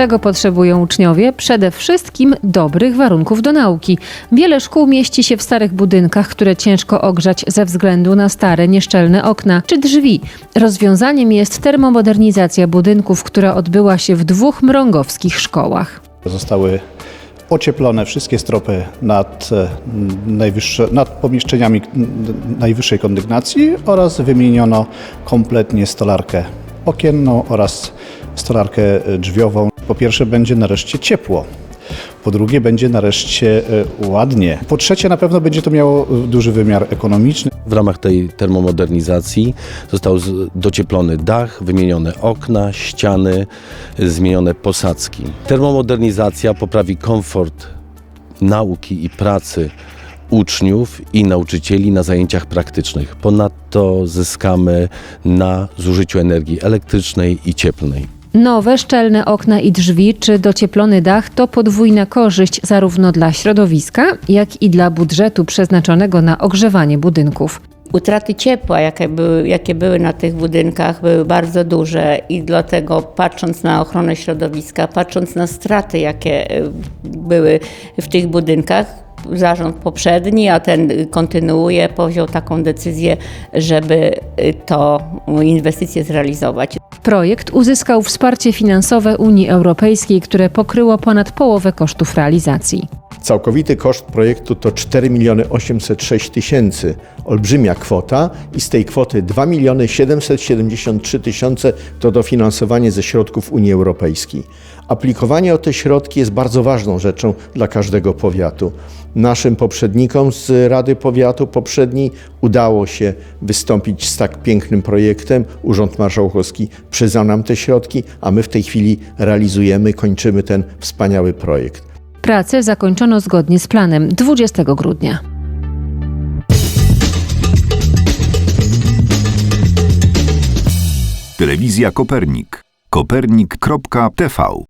Czego potrzebują uczniowie? Przede wszystkim dobrych warunków do nauki. Wiele szkół mieści się w starych budynkach, które ciężko ogrzać ze względu na stare, nieszczelne okna czy drzwi. Rozwiązaniem jest termomodernizacja budynków, która odbyła się w dwóch mrągowskich szkołach. Zostały ocieplone wszystkie stropy nad, e, nad pomieszczeniami najwyższej kondygnacji oraz wymieniono kompletnie stolarkę okienną oraz stolarkę drzwiową. Po pierwsze będzie nareszcie ciepło. Po drugie będzie nareszcie e, ładnie. Po trzecie na pewno będzie to miało e, duży wymiar ekonomiczny. W ramach tej termomodernizacji został docieplony dach, wymienione okna, ściany, zmienione posadzki. Termomodernizacja poprawi komfort nauki i pracy uczniów i nauczycieli na zajęciach praktycznych. Ponadto zyskamy na zużyciu energii elektrycznej i cieplnej. Nowe, szczelne okna i drzwi czy docieplony dach to podwójna korzyść zarówno dla środowiska, jak i dla budżetu przeznaczonego na ogrzewanie budynków. Utraty ciepła, jakie były, jakie były na tych budynkach, były bardzo duże i dlatego patrząc na ochronę środowiska, patrząc na straty, jakie e, były w tych budynkach, zarząd poprzedni, a ten kontynuuje, powziął taką decyzję, żeby to inwestycje zrealizować. Projekt uzyskał wsparcie finansowe Unii Europejskiej, które pokryło ponad połowę kosztów realizacji. Całkowity koszt projektu to 4 miliony 806 tysięcy. Olbrzymia kwota i z tej kwoty 2 miliony 773 tysiące to dofinansowanie ze środków Unii Europejskiej. Aplikowanie o te środki jest bardzo ważną rzeczą dla każdego powiatu. Naszym poprzednikom z Rady Powiatu poprzedniej udało się wystąpić z tak pięknym projektem. Urząd Marszałkowski przyznał nam te środki, a my w tej chwili realizujemy, kończymy ten wspaniały projekt. Prace zakończono zgodnie z planem 20 grudnia. Telewizja Kopernik. Kopernik.tv